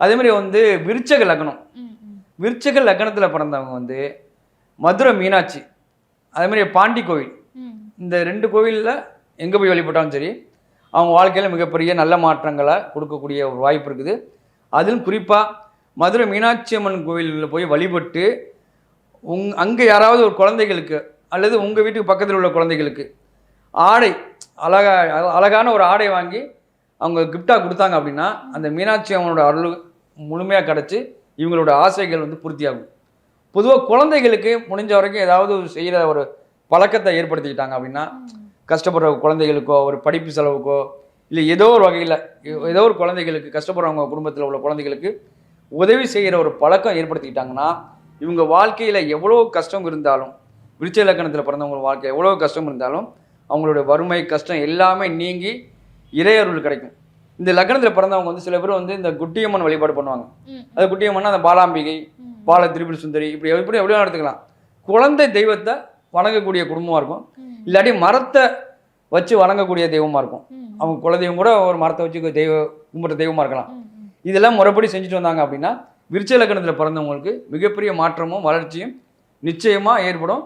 அதே மாதிரி வந்து விருச்சக லக்னம். விருச்சக லக்னத்தில் பிறந்தவங்க வந்து மதுரை மீனாட்சி அதே மாதிரி பாண்டி கோவில். இந்த ரெண்டு கோவிலில் எங்கே போய் வழிபட்டாலும் சரி அவங்க வாழ்க்கையில் மிகப்பெரிய நல்ல மாற்றங்களை கொடுக்கக்கூடிய ஒரு வாய்ப்பு இருக்குது அதிலும் குறிப்பாக மதுரை மீனாட்சி அம்மன் கோவிலில் போய் வழிபட்டு உங் அங்கே யாராவது ஒரு குழந்தைகளுக்கு அல்லது உங்கள் வீட்டுக்கு பக்கத்தில் உள்ள குழந்தைகளுக்கு ஆடை அழகா அழகான ஒரு ஆடை வாங்கி அவங்க கிஃப்டாக கொடுத்தாங்க அப்படின்னா அந்த மீனாட்சி அம்மனோட அருள் முழுமையாக கிடச்சி இவங்களோட ஆசைகள் வந்து பூர்த்தியாகும். பொதுவாக குழந்தைகளுக்கு முடிஞ்ச வரைக்கும் ஏதாவது செய்கிற ஒரு பழக்கத்தை ஏற்படுத்திக்கிட்டாங்க அப்படின்னா கஷ்டப்படுற குழந்தைகளுக்கோ ஒரு படிப்பு செலவுக்கோ இல்லை ஏதோ ஒரு வகையில் ஏதோ ஒரு குழந்தைகளுக்கு கஷ்டப்படுறவங்க குடும்பத்தில் உள்ள குழந்தைகளுக்கு உதவி செய்கிற ஒரு பழக்கம் ஏற்படுத்திக்கிட்டாங்கன்னா இவங்க வாழ்க்கையில் எவ்வளோ கஷ்டம் இருந்தாலும் விருச்ச இலக்கணத்தில் பிறந்தவங்க வாழ்க்கை எவ்வளோ கஷ்டம் இருந்தாலும் அவங்களோட வறுமை கஷ்டம் எல்லாமே நீங்கி இறையருள் கிடைக்கும். இந்த லக்னத்தில் பிறந்தவங்க வந்து சில பேர் வந்து இந்த குட்டியம்மன் வழிபாடு பண்ணுவாங்க. அது குட்டியம்மன்னா அந்த பாலாம்பிகை. பால திரிபுர சுந்தரி இப்படி எப்படி எப்படியும் எடுத்துக்கலாம் குழந்தை தெய்வத்தை வணங்கக்கூடிய குடும்பமாக இருக்கும். இல்லாட்டி மரத்தை வச்சு வணங்கக்கூடிய தெய்வமாக இருக்கும். அவங்க குலதெய்வம் கூட ஒரு மரத்தை வச்சு தெய்வ கும்பிட்ற தெய்வமாக இருக்கலாம். இதெல்லாம் முறைப்படி செஞ்சுட்டு வந்தாங்க அப்படின்னா விருச்ச இலக்கணத்தில் பிறந்தவங்களுக்கு மிகப்பெரிய மாற்றமும் வளர்ச்சியும் நிச்சயமாக ஏற்படும்